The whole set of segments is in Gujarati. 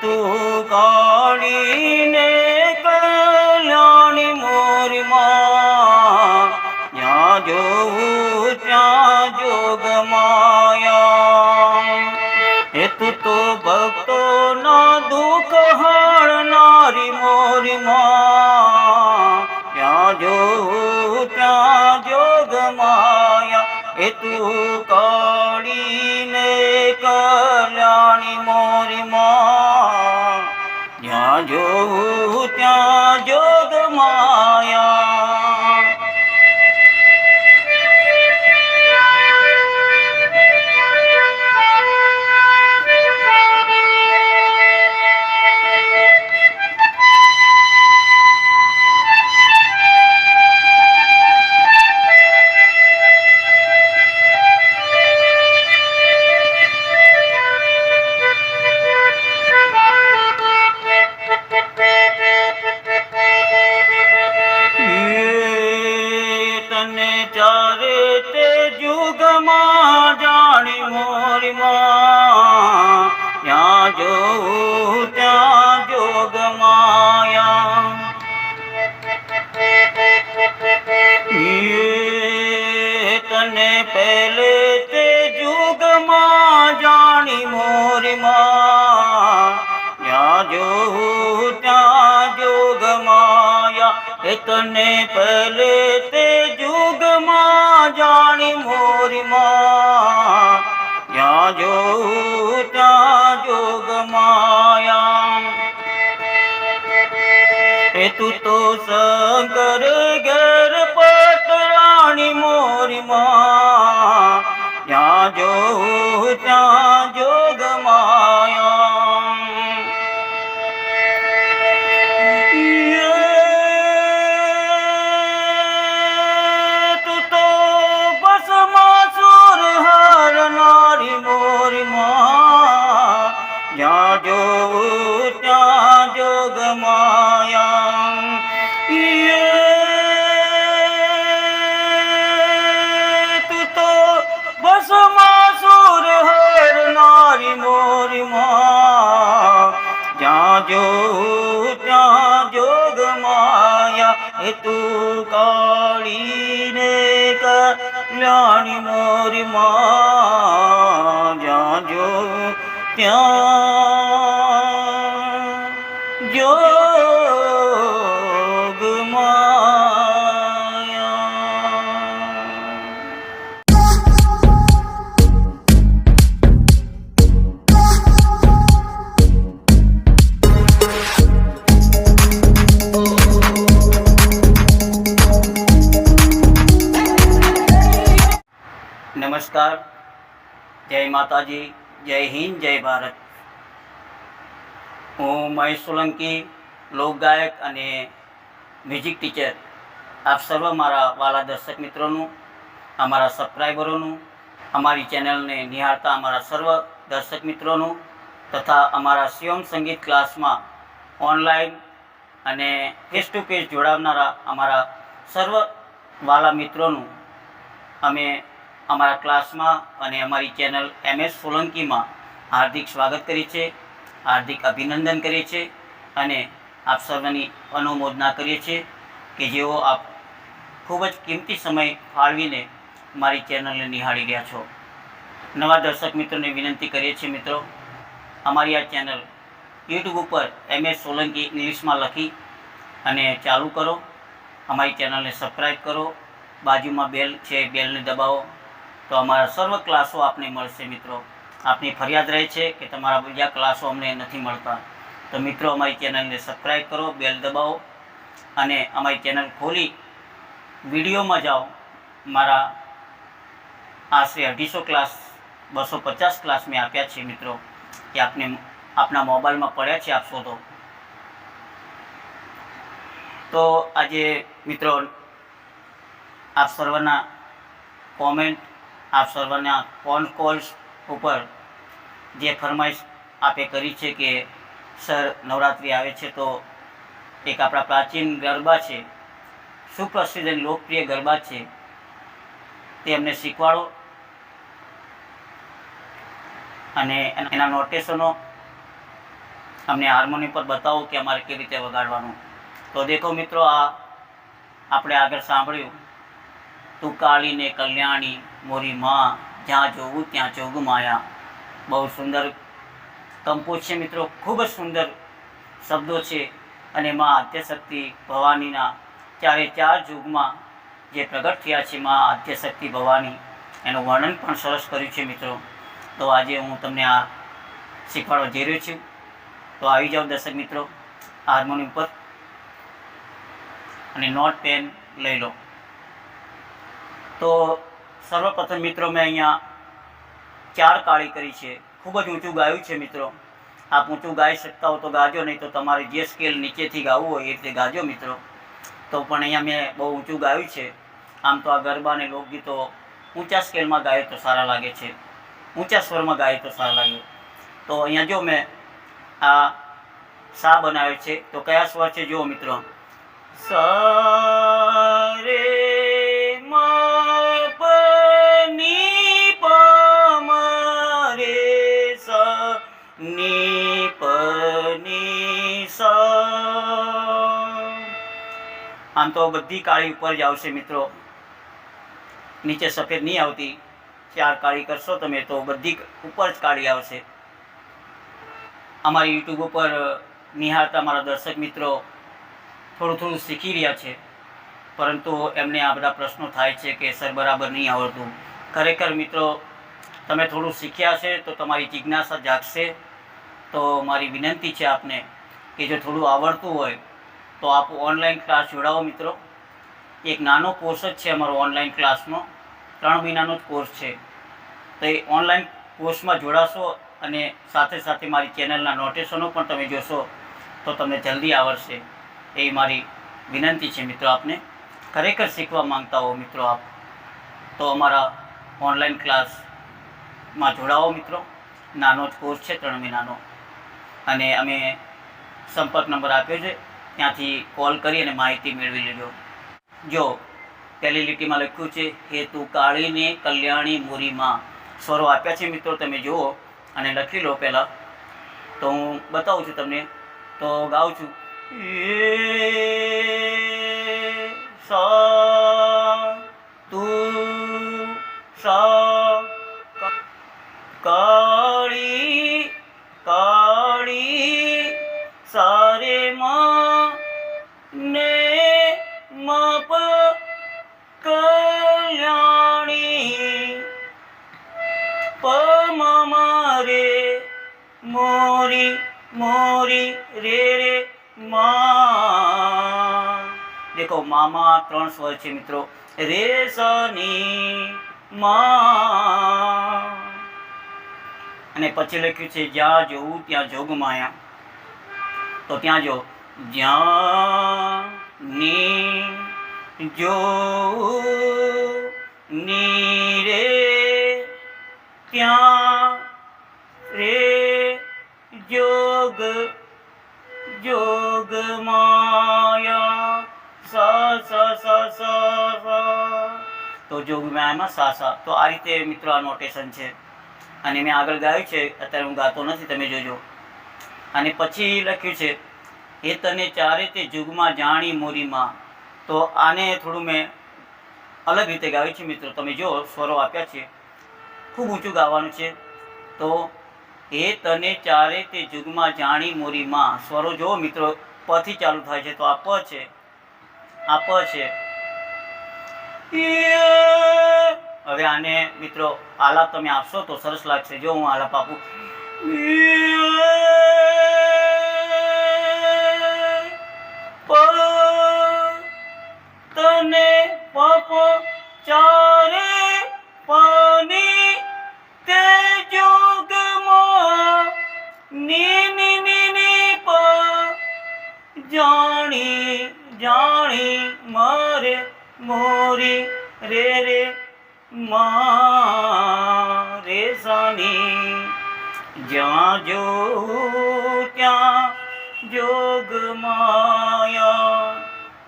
તું કાળીને કલ્યાણી મોરી માં ત્યાં જોઉં ત્યાં જોગ તને પલે તે જુગમાં જાણી મોરીમાં જ્યાં જો ત્યાં જોગ માયા તું તો શંકર તું કાળીને કલ્યાણી મોરી માં જ્યાં ત્યાં નમસ્કાર. જય માતાજી, જય હિન્દ, જય ભારત. હું મહેશ સોલંકી લોકગાયક અને મ્યુઝિક ટીચર. આપ સર્વ મારા વાલા દર્શક મિત્રોનું, અમારા સબસ્ક્રાઈબરોનું અમારી ચેનલને નિહાળતા અમારા સર્વ દર્શક મિત્રોનું તથા અમારા શિવમ સંગીત ક્લાસમાં ઓનલાઈન અને ફેસ ટુ ફેસ જોડાવનારા અમારા સર્વ વાલા મિત્રોનું અમે અમારા ક્લાસમાં અને અમારી ચેનલ એમ એસ સોલંકીમાં હાર્દિક સ્વાગત કરીએ છીએ, હાર્દિક અભિનંદન કરીએ છીએ અને આપ સર્વની અનુમોદના કરીએ છીએ કે જેઓ આપ ખૂબ જ કિંમતી સમય ફાળવીને મારી ચેનલને નિહાળી રહ્યા છો. નવા દર્શક મિત્રોને વિનંતી કરીએ છીએ મિત્રો, અમારી આ ચેનલ યુટ્યુબ ઉપર એમ એસ સોલંકી ઇંગ્લિશમાં લખી અને ચાલુ કરો. અમારી ચેનલને સબસ્ક્રાઈબ કરો. બાજુમાં બેલ છે બેલને દબાવો. તો અમારા સર્વ ક્લાસો આપને મળશે મિત્રો. આપની ફરિયાદ રહે છે કે તમારા બીજા ક્લાસો અમને નથી મળતા. તો મિત્રો, અમારી ચેનલને સબસ્ક્રાઈબ કરો, બેલ દબાવો અને અમારી ચેનલ ખોલી વિડીયોમાં જાઓ. મારા આશરે અઢીસો ક્લાસ, બસો પચાસ ક્લાસ મેં આપ્યા છે મિત્રો, એ આપને આપના મોબાઈલમાં પડ્યા છે, આપ શોધો. તો આજે મિત્રો, આપ સર્વના કોમેન્ટ આપ સર્વના ફોન કોલ્સ ઉપર જે ફરમાઈશ આપે કરી છે કે, સર, નવરાત્રિ આવે છે તો એક આપણા પ્રાચીન ગરબા છે. સુપ્રસિદ્ધ અને લોકપ્રિય ગરબા છે. તે અમને શીખવાડો. અને એના- નોટેશનો અમને હાર્મોનિયમ પર બતાવો કે અમારે કેવી રીતે વગાડવાનું. તો દેખો મિત્રો, આ આપણે આગળ સાંભળ્યું. તું કાળીને કલ્યાણી, મોરી માં જ્યાં જોવું ત્યાં જોગ માયા. બહુ સુંદર કંપોઝ છે મિત્રો, ખૂબ જ સુંદર શબ્દો છે અને માં આદ્યશક્તિ ભવાનીના ચારે ચાર યુગમાં જે પ્રગટ થયા છે માં આદ્યશક્તિ ભવાની. એનું વર્ણન પણ સરસ કર્યું છે મિત્રો. તો આજે હું તમને આ શીખવાડવા જઈ રહ્યો છું. તો આવી જાઓ દર્શક મિત્રો, હાર્મોનિયમ પર. અને નોટ પેન લઈ લો. તો સર્વપ્રથમ મિત્રો મેં અહીંયા ચાર કાળી કરી છે. ખૂબ જ ઊંચું ગાયું છે મિત્રો. આપ ઊંચું ગાઈ શકતા હો તો ગાજો, નહીં તો તમારે જે સ્કેલ નીચેથી ગાવું હોય એ રીતે ગાજો મિત્રો. તો પણ અહીંયા મેં બહુ ઊંચું ગાયું છે. આમ તો આ ગરબા અને લોકગીતો ઊંચા સ્કેલમાં ગાય તો સારા લાગે છે. ઊંચા સ્વરમાં ગાય તો સારા લાગે. તો અહીંયા જો મેં આ સા બનાવ્યો છે. તો કયા સ્વર છે જુઓ મિત્રો. સા તો બધી કાળી ઉપર જ આવશે મિત્રો. નીચે સફેદ નહીં આવતી. ચાર કાળી કરશો તમે તો બધી ઉપર જ કાળી આવશે. અમારી યુટ્યુબ ઉપર નિહાળતા મારા દર્શક મિત્રો થોડું થોડું શીખી રહ્યા છે. પરંતુ એમને આ બધા પ્રશ્નો થાય છે કે સર બરાબર નહીં આવડતું. ખરેખર મિત્રો, તમે થોડું શીખ્યા છે તો તમારી જિજ્ઞાસા જાગશે. તો મારી વિનંતી છે આપને કે જો થોડું આવડતું હોય તો આપ ઓનલાઈન ક્લાસ જોડાવો મિત્રો. એક નાનો કોર્સ જ છે અમારો ઓનલાઈન ક્લાસનો ત્રણ મહિનાનો જ કોર્સ છે. તો એ ઓનલાઈન કોર્સમાં જોડાશો અને સાથે સાથે મારી ચેનલના નોટેશનો પણ તમે જોશો તો તમને જલ્દી આવડશે. એ મારી વિનંતી છે મિત્રો આપને. ખરેખર શીખવા માંગતા હો મિત્રો આપ. તો અમારા ઓનલાઈન ક્લાસમાં જોડાવો મિત્રો. નાનો જ કોર્સ છે, ત્રણ મહિનાનો. અને અમે સંપર્ક નંબર આપ્યો છે. ત્યાંથી કોલ કરી અને માહિતી મેળવી લેજો જો પહેલી લીટીમાં લખ્યું છે, હેતુ કાળીને કલ્યાણી મોરીમાં. સ્વરો આપ્યા છે મિત્રો, તમે જુઓ અને લખી લો પહેલાં. તો હું બતાવું છું તમને. તો ગાઉં છું. સા તું સા ક- કાળી કાળી મોરી મોરી, રે રે, મા. દેખો, મામાં ત્રણ સ્વર છે મિત્રો. રે સની મા. અને પછી લખ્યું છે, જ્યાં જોવું ત્યાં જોગ માયા. તો ત્યાં જો, જ્યાં ની જો ની રે, ત્યાં રે જોગ જોગ માયા, સા સા સા સા તો જોગ માયામાં સા સા. તો આ રીતે મિત્રો આ નોટેશન છે. અને મેં આગળ ગાયું છે, અત્યારે હું ગાતો નથી, તમે જોજો. અને પછી લખ્યું છે એ તને ચારે તે જુગમાં જાણી મોરીમાં તો આને થોડું મેં અલગ રીતે ગાયું છે મિત્રો. તમે જો, સ્વરો આપ્યા છે. ખૂબ ઊંચું ગાવાનું છે. તો એ તને ચારે તે જુગમાં જાણી મોરીમાં સ્વરો જો મિત્રો પથી ચાલુ થાય છે. તો આ પ છે. આ પ છે. હવે આને મિત્રો આલાપ તમે આપશો તો સરસ લાગશે. જો હું આલાપ આપું. તને પપ ચારે જાણી જાણી મારે મોરી રે રે, મારે સાની. જ્યાં જો ત્યાં જોગ માયા.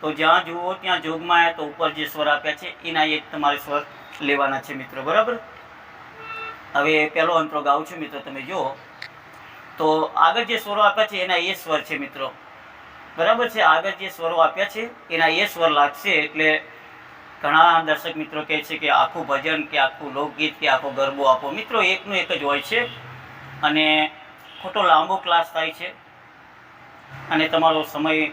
તો જ્યાં જુઓ, ત્યાં જોગમાં તો ઉપર જે સ્વર આપ્યા છે, એના એક તમારે સ્વર લેવાના છે મિત્રો, બરાબર? હવે પહેલો અંતરો ગાઉં છું મિત્રો, તમે જુઓ. તો આગળ જે સ્વરો આપ્યા છે, એના એ સ્વર છે મિત્રો. બરાબર છે, આગળ જે સ્વરો આપ્યા છે, એના એ સ્વર લાગશે એટલે ઘણા દર્શક મિત્રો કહે છે કે આખું ભજન કે આખું લોકગીત કે આખો ગરબો આપો. મિત્રો, એકનું એક જ હોય છે અને ખોટો લાંબો ક્લાસ થાય છે અને તમારો સમય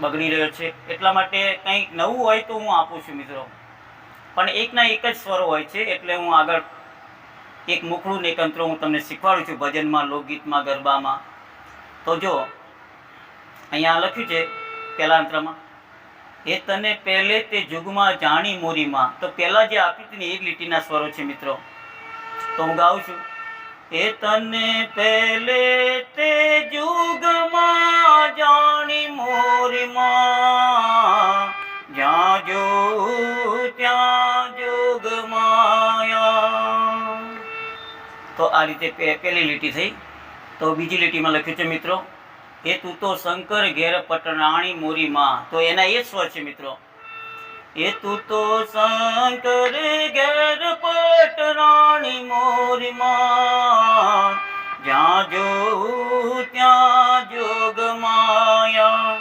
બગડી રહ્યો છે. એટલા માટે કંઈક નવું હોય તો હું આપું છું મિત્રો. પણ એકના એક જ સ્વરો હોય છે એટલે હું આગળ એક મુખડું ને એક હું તમને શીખવાડું છું ભજનમાં, લોકગીતમાં, ગરબામાં. તો જો અહીંયા લખ્યું છે પહેલા અંતરામાં એ તને પહેલે તે જુગમાં જાણી મોરીમાં. તો પહેલાં જે આપી હતી ને એ લીટીના સ્વરો છે મિત્રો. તો હું ગાઉં છું એ તને પહેલે તે જુગમાં જાણી મોરીમાં. જ્યાં જો, ત્યાં જોગમાયા. તો આ રીતે પહેલી લીટી થઈ. તો બીજી લીટીમાં લખ્યું છે મિત્રો એ તું તો શંકર ઘેર પટરાણી મોરીમાં. તો એના એ સ્વર છે મિત્રો. એ તું તો શંકર ઘેર પટરાણી મોરીમાં. જ્યાં જો ત્યાં જોગ માયા.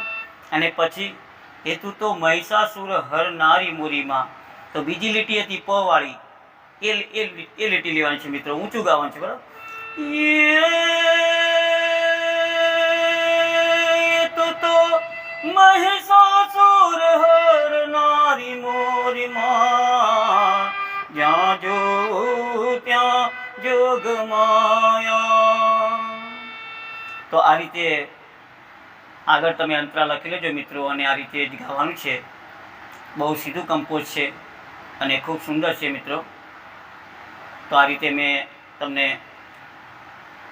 અને પછી એ તું તો મહિષાસુર હર નારી મોરીમાં. તો બીજી લીટી હતી પ વાળી એ એ લીટી લેવાની છે મિત્રો. ઊંચું ગાવાનું છે, બરાબર? મહિષાસુર હર નારી મોરી માં જ્યાં જો ત્યાં જોગ માયા તો આ રીતે આગળ તમે અંતરા લખી લેજો મિત્રો, અને આ રીતે જ ગાવાનું છે. બહુ સીધું કમ્પોઝ છે અને ખૂબ સુંદર છે મિત્રો. તો આ રીતે મેં તમને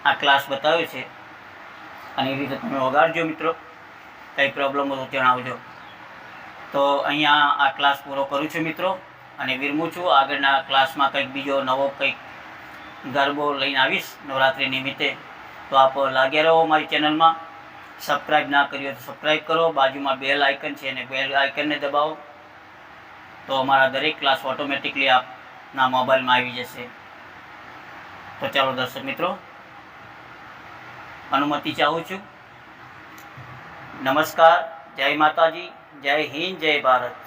આ ક્લાસ બતાવ્યો છે. અને એ રીતે તમે વગાડજો મિત્રો. કંઈ પ્રોબ્લેમ હોય તો જણાવજો તો અહીંયા આ ક્લાસ પૂરો કરું છું મિત્રો અને વિરમું છું. આગળના ક્લાસમાં કંઈક બીજો નવો કંઈક ગરબો લઈને આવીશ નવરાત્રિ નિમિત્તે. તો આપ લાગ્યા રહો મારી ચેનલમાં. સબસ્ક્રાઈબ ના કર્યો તો સબસ્ક્રાઈબ કરો. બાજુમાં બેલ આઇકન છે અને બેલ આઇકનને દબાવો. તો અમારા દરેક ક્લાસ ઓટોમેટિકલી આપના મોબાઈલમાં આવી જશે. તો ચાલો દર્શક મિત્રો, અનુમતિ ચાહું છું. નમસ્કાર જય માતાજી જય હિન્દ જય ભારત.